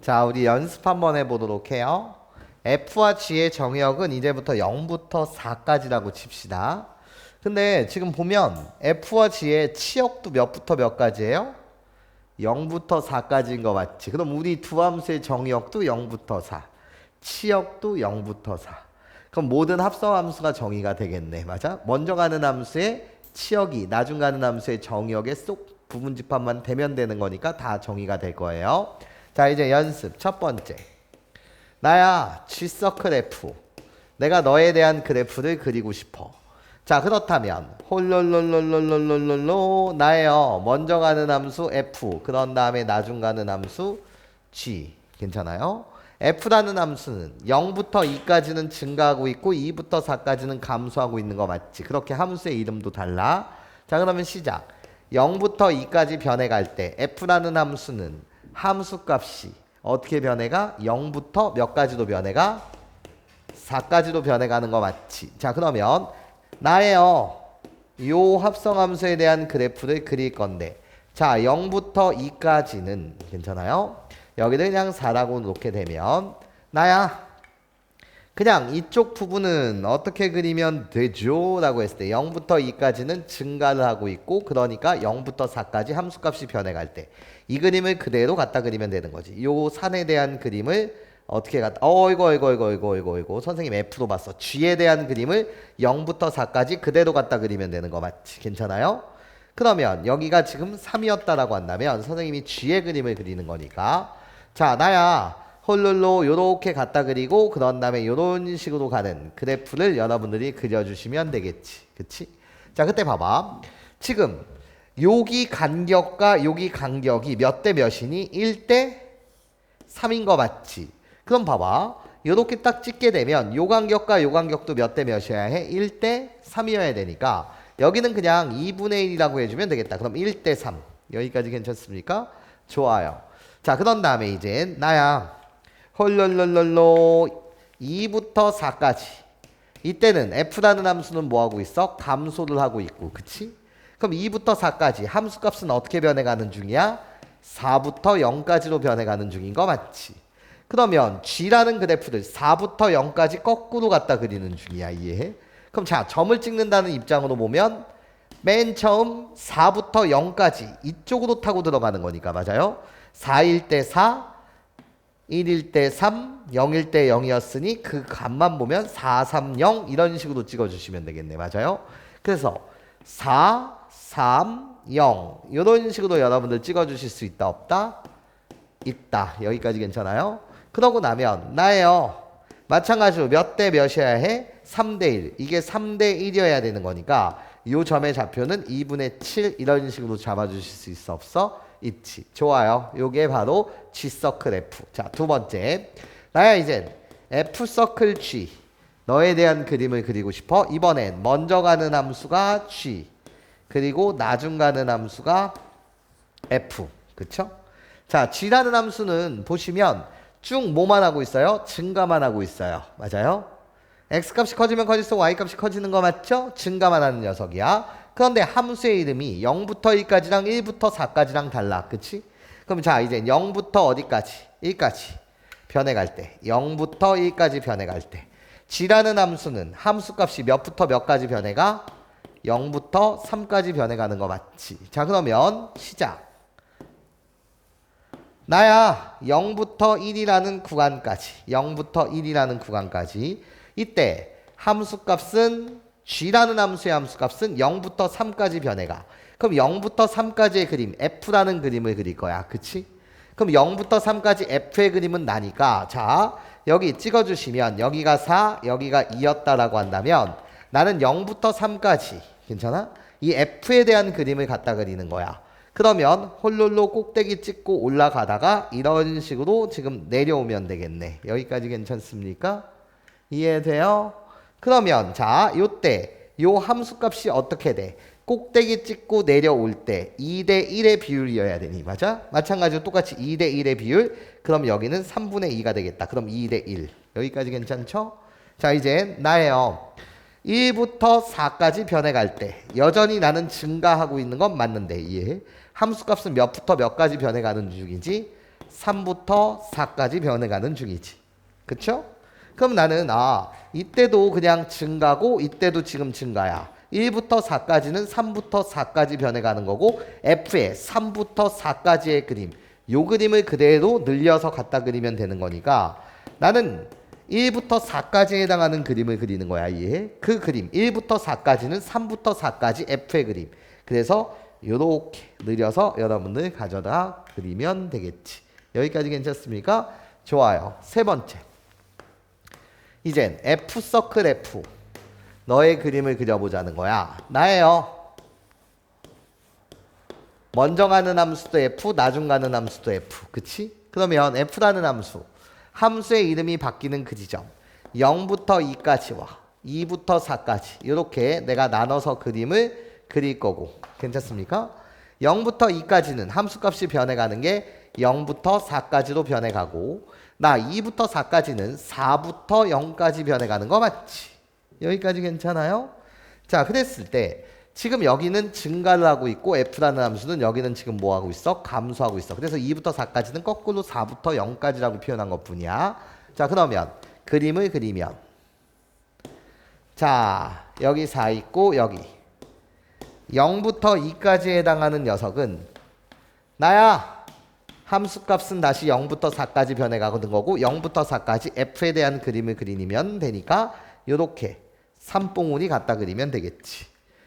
자, 우리 연습 한번 해보도록 해요. F와 G의 정의역은 이제부터 0부터 4까지라고 칩시다. 근데 지금 보면 F와 G의 치역도 몇부터 몇까지예요? 0부터 4까지인 거 맞지? 그럼 우리 두 함수의 정의역도 0부터 4, 치역도 0부터 4. 그럼 모든 합성 함수가 정의가 되겠네. 맞아? 먼저 가는 함수의 치역이 나중 가는 함수의 정의역에 쏙 부분 집합만 되면 되는 거니까 다 정의가 될 거예요. 자, 이제 연습 첫 번째. 나야 G서클 F. 내가 너에 대한 그래프를 그리고 싶어. 자, 그렇다면 홀롤롤롤롤롤롤로 나예요. 먼저 가는 함수 F. 그런 다음에 나중 가는 함수 G. 괜찮아요? F라는 함수는 0부터 2까지는 증가하고 있고 2부터 4까지는 감소하고 있는 거 맞지? 그렇게 함수의 이름도 달라. 자, 그러면 시작. 0부터 2까지 변해갈 때 F라는 함수는 함수 값이 어떻게 변해가? 0부터 몇 가지로 변해가? 4까지로 변해가는 거 맞지? 자, 그러면 나예요. 요 합성함수에 대한 그래프를 그릴 건데 자 0부터 2까지는 괜찮아요? 여기를 그냥 4라고 놓게 되면 나야 그냥 이쪽 부분은 어떻게 그리면 되죠? 라고 했을 때 0부터 2까지는 증가를 하고 있고 그러니까 0부터 4까지 함수값이 변해갈 때 이 그림을 그대로 갖다 그리면 되는 거지 요 산에 대한 그림을 어떻게 갖다 어이거 이거 이거 이거 이거 이거 선생님 F로 봤어 G에 대한 그림을 0부터 4까지 그대로 갖다 그리면 되는 거 맞지? 괜찮아요? 그러면 여기가 지금 3이었다라고 한다면 선생님이 G의 그림을 그리는 거니까 자 나야 홀룰로 요렇게 갖다 그리고 그런 다음에 요런 식으로 가는 그래프를 여러분들이 그려주시면 되겠지 그치? 자 그때 봐봐 지금 여기 간격과 여기 간격이 몇 대 몇이니? 1대 3인 거 맞지? 그럼 봐봐. 요렇게 딱 찍게 되면 요 간격과 요 간격도 몇 대 몇이어야 해? 1대 3이어야 되니까 여기는 그냥 2분의 1이라고 해주면 되겠다. 그럼 1대 3. 여기까지 괜찮습니까? 좋아요. 자, 그런 다음에 이제 나야 헐rolrolrol로 2부터 4까지 이때는 f라는 함수는 뭐 하고 있어? 감소를 하고 있고 그치? 그럼 2부터 4까지 함수값은 어떻게 변해가는 중이야? 4부터 0까지로 변해가는 중인 거 맞지? 그러면 G라는 그래프를 4부터 0까지 거꾸로 갖다 그리는 중이야 이해해? 그럼 자 점을 찍는다는 입장으로 보면 맨 처음 4부터 0까지 이쪽으로 타고 들어가는 거니까 맞아요? 4일 때 4, 1일 때 3, 0일 때 0이었으니 그 값만 보면 4, 3, 0 이런 식으로 찍어주시면 되겠네 맞아요? 그래서 4, 3, 0 이런 식으로 여러분들 찍어주실 수 있다 없다? 있다 여기까지 괜찮아요? 그러고 나면 나예요 마찬가지로 몇 대 몇이어야 해? 3대 1 이게 3대 1이어야 되는 거니까 이 점의 좌표는 2분의 7 이런 식으로 잡아주실 수 있어 없어? 있지. 좋아요. 요게 바로 G서클 F. 자 두 번째. 나야 이젠 F서클 G. 너에 대한 그림을 그리고 싶어? 이번엔 먼저 가는 함수가 G. 그리고 나중 가는 함수가 F. 그쵸? 자 G라는 함수는 보시면 쭉 뭐만 하고 있어요? 증가만 하고 있어요. 맞아요? X값이 커지면 커질수록 Y값이 커지는 거 맞죠? 증가만 하는 녀석이야 그런데 함수의 이름이 0부터 1까지랑 1부터 4까지랑 달라 그치? 그럼 자 이제 0부터 어디까지? 1까지 변해갈 때 0부터 1까지 변해갈 때 G라는 함수는 함수 값이 몇부터 몇까지 변해가? 0부터 3까지 변해가는 거 맞지? 자 그러면 시작 나야 0부터 1이라는 구간까지 0부터 1이라는 구간까지 이때 함수값은 g라는 함수의 함수값은 0부터 3까지 변해가 그럼 0부터 3까지의 그림 f라는 그림을 그릴 거야 그치? 그럼 0부터 3까지 f의 그림은 나니까 자 여기 찍어주시면 여기가 4 여기가 2였다라고 한다면 나는 0부터 3까지 괜찮아? 이 f에 대한 그림을 갖다 그리는 거야 그러면 홀룰로 꼭대기 찍고 올라가다가 이런 식으로 지금 내려오면 되겠네. 여기까지 괜찮습니까? 이해돼요? 그러면 자, 요때 요 함수값이 어떻게 돼? 꼭대기 찍고 내려올 때 2대 1의 비율이어야 되니 맞아? 마찬가지로 똑같이 2대 1의 비율 그럼 여기는 3분의 2가 되겠다. 그럼 2대 1 여기까지 괜찮죠? 자 이제 나예요. 1부터 4까지 변해갈 때 여전히 나는 증가하고 있는 건 맞는데 이해? 함수값은 몇부터 몇까지 변해가는 중이지? 3부터 4까지 변해가는 중이지. 그쵸? 그럼 나는 아 이때도 그냥 증가고 이때도 지금 증가야. 1부터 4까지는 3부터 4까지 변해가는 거고 F의 3부터 4까지의 그림 요 그림을 그대로 늘려서 갖다 그리면 되는 거니까 나는 1부터 4까지에 해당하는 그림을 그리는 거야 이해? 그 그림 1부터 4까지는 3부터 4까지 F의 그림 그래서 요렇게 늘려서 여러분들 가져다 그리면 되겠지 여기까지 괜찮습니까? 좋아요 세 번째 이젠 F 서클 F 너의 그림을 그려보자는 거야. 나예요. 먼저 가는 함수도 F, 나중 가는 함수도 F. 그치? 그러면 F라는 함수. 함수의 이름이 바뀌는 그 지점. 0부터 2까지와 2부터 4까지. 이렇게 내가 나눠서 그림을 그릴 거고. 괜찮습니까? 0부터 2까지는 함수 값이 변해가는 게 0부터 4까지로 변해가고 나 2부터 4까지는 4부터 0까지 변해가는 거 맞지? 여기까지 괜찮아요? 자, 그랬을 때 지금 여기는 증가를 하고 있고 f라는 함수는 여기는 지금 뭐 하고 있어? 감소하고 있어. 그래서 2부터 4까지는 거꾸로 4부터 0까지라고 표현한 것뿐이야. 자, 그러면 그림을 그리면 자, 여기 4 있고 여기 0부터 2까지에 해당하는 녀석은 나야. 함수값은 다시 0부터 4까지 변해가는 거고 0부터 4까지 f에 대한 그림을 그리면 되니까 요렇게 삼봉우리 갖다 그리면 되겠지.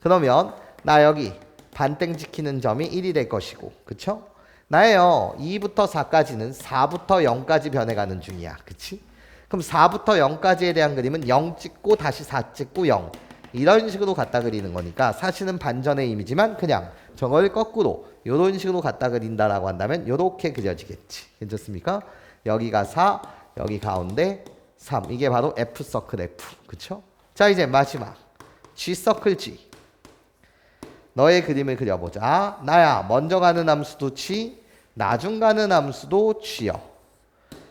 그러면 나 여기 반땡 지키는 점이 1이 될 것이고 그쵸? 나예요. 2부터 4까지는 4부터 0까지 변해가는 중이야. 그치? 그럼 4부터 0까지에 대한 그림은 0 찍고 다시 4 찍고 0 이런 식으로 갖다 그리는 거니까 사실은 반전의 의미지만 그냥 저걸 거꾸로 이런 식으로 갖다 그린다라고 한다면 이렇게 그려지겠지. 괜찮습니까? 여기가 4, 여기 가운데 3. 이게 바로 F 서클 F. 그쵸? 자 이제 마지막 G 서클 G 너의 그림을 그려보자 나야 먼저 가는 함수도 G 나중 가는 함수도 G요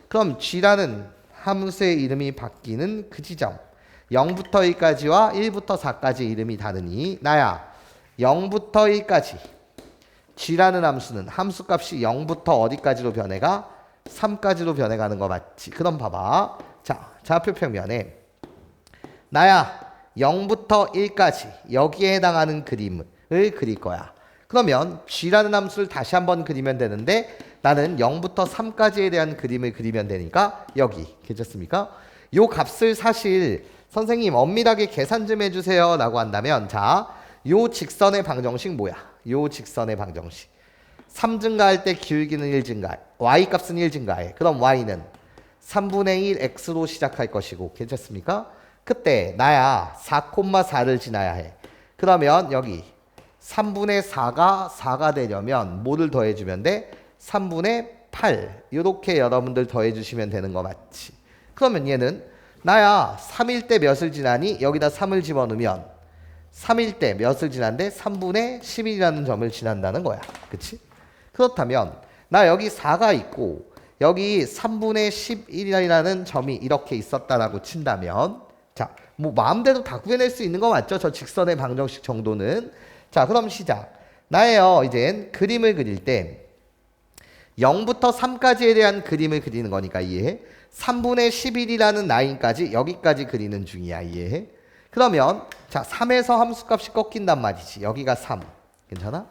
그럼 G라는 함수의 이름이 바뀌는 그 지점 0부터 1까지와 1부터 4까지 이름이 다르니 나야 0부터 1까지 G라는 함수는 함수 값이 0부터 어디까지로 변해가 3까지로 변해가는 거 맞지 그럼 봐봐 자 좌표 평면에 나야 0부터 1까지 여기에 해당하는 그림을 그릴 거야. 그러면 g라는 함수를 다시 한번 그리면 되는데 나는 0부터 3까지에 대한 그림을 그리면 되니까 여기 괜찮습니까? 요 값을 사실 선생님 엄밀하게 계산 좀 해주세요 라고 한다면 자, 요 직선의 방정식 뭐야? 요 직선의 방정식 3 증가할 때 기울기는 1 증가해 y 값은 1 증가해 그럼 y는 3분의 1 x로 시작할 것이고 괜찮습니까? 그때 나야 4,4를 지나야 해. 그러면 여기 3분의 4가 4가 되려면 뭐를 더해주면 돼? 3분의 8 이렇게 여러분들 더해주시면 되는 거 맞지? 그러면 얘는 나야 3일 때 몇을 지나니 여기다 3을 집어넣으면 3일 때 몇을 지난데 3분의 11이라는 점을 지난다는 거야. 그치? 그렇다면 나 여기 4가 있고 여기 3분의 11이라는 점이 이렇게 있었다라고 친다면 자, 뭐 마음대로 다 구해낼 수 있는 거 맞죠? 저 직선의 방정식 정도는. 자, 그럼 시작. 나예요. 이젠 그림을 그릴 때 0부터 3까지에 대한 그림을 그리는 거니까 이해해? 3분의 11이라는 라인까지 여기까지 그리는 중이야. 이해해? 그러면 자, 3에서 함수값이 꺾인단 말이지. 여기가 3. 괜찮아?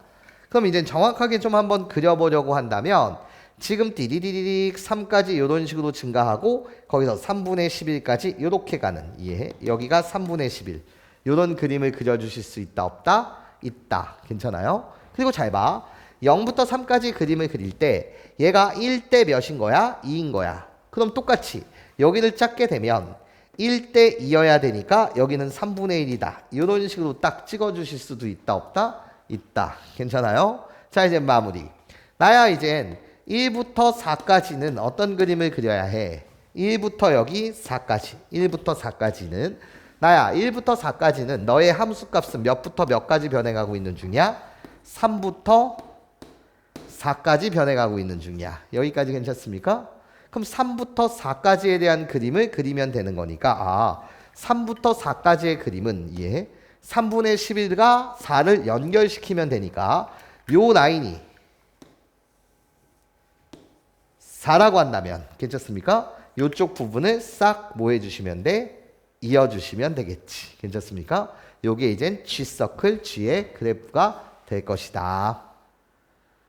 그럼 이제 정확하게 좀 한번 그려보려고 한다면 지금 띠리리릭 3까지 이런 식으로 증가하고 거기서 3분의 11까지 이렇게 가는 이해해? 여기가 3분의 11 이런 그림을 그려주실 수 있다 없다? 있다 괜찮아요? 그리고 잘 봐. 0부터 3까지 그림을 그릴 때 얘가 1대 몇인 거야? 2인 거야. 그럼 똑같이 여기를 짰게 되면 1대 2여야 되니까 여기는 3분의 1이다. 이런 식으로 딱 찍어 주실 수도 있다 없다? 있다. 괜찮아요? 자 이제 마무리. 나야 이젠 1부터 4까지는 어떤 그림을 그려야 해? 1부터 여기 4까지. 1부터 4까지는 나야 1부터 4까지는 너의 함수값은 몇부터 몇까지 변해가고 있는 중이야? 3부터 4까지 변해가고 있는 중이야. 여기까지 괜찮습니까? 그럼 3부터 4까지에 대한 그림을 그리면 되는 거니까 아 3부터 4까지의 그림은 이해 3분의 11과 4를 연결시키면 되니까 요 라인이 4라고 한다면 괜찮습니까? 이쪽 부분을 싹 뭐 해주시면 돼? 이어주시면 되겠지. 괜찮습니까? 요게 이젠 G 서클 G의 그래프가 될 것이다.